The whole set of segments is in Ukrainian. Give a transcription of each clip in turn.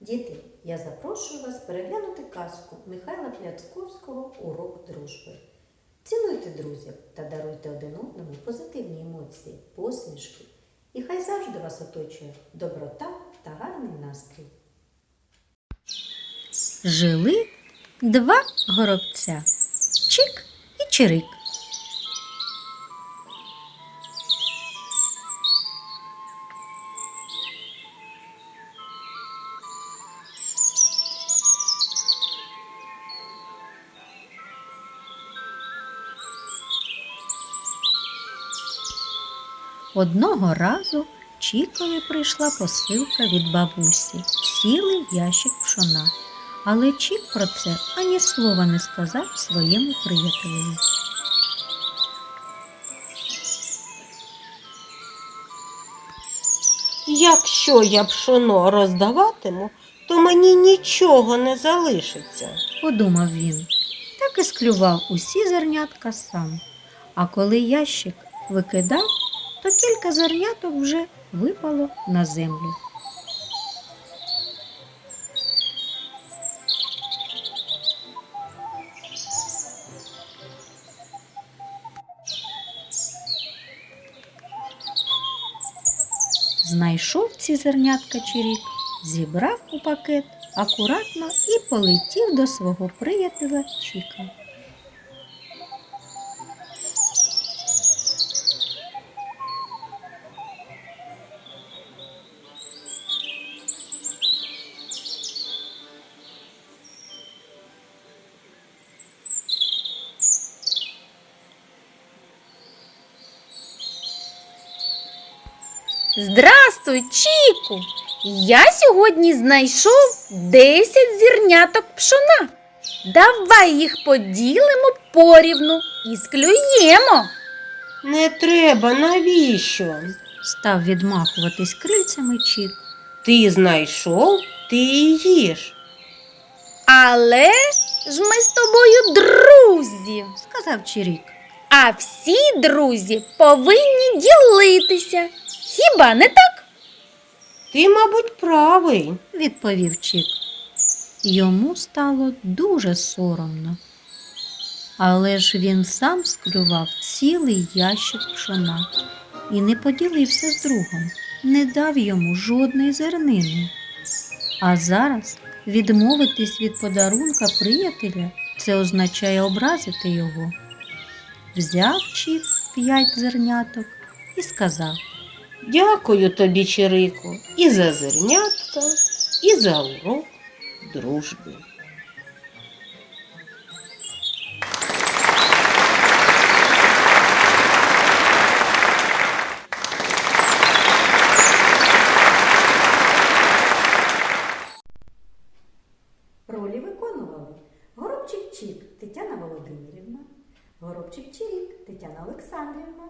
Діти, я запрошую вас переглянути казку Михайла Кляцковського Урок дружби. Цінуйте друзів та даруйте один одному позитивні емоції, посмішки. І хай завжди вас оточує доброта та гарний настрій. Жили два горобця Чик і Чирик. Одного разу Чікові прийшла посилка від бабусі, цілий ящик пшона. Але Чік про це ані слова не сказав своєму приятелеві. Якщо я пшоно роздаватиму, то мені нічого не залишиться. Подумав він, так і склював усі зернятка сам. А коли ящик викидав, то кілька зерняток вже випало на землю. Знайшов ці зернятка чирік, зібрав у пакет акуратно і полетів до свого приятеля Чіка. Здрастуй, Чіку! Я сьогодні знайшов 10 зірняток пшона. Давай їх поділимо порівну і склюємо. Не треба, навіщо? Став відмахуватись крильцями Чік. Ти знайшов, ти і їж. Але ж ми з тобою друзі. Сказав Чирік. А всі друзі повинні ділитися. Хіба не так? Ти, мабуть, правий. відповів Чік. Йому стало дуже соромно. Але ж він сам склював цілий ящик пшона і не поділився з другом, не дав йому жодної зернини. А зараз відмовитись від подарунка приятеля це означає образити його. Взяв Чік п'ять зерняток і сказав. Дякую тобі, Чирику, і за зернятка, і за урок дружби. Ролі виконували Горобчик Чік Тетяна Володимирівна, Горобчик Чирік Тетяна Олександрівна.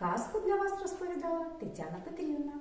Казку для вас розповідала Тетяна Петрівна.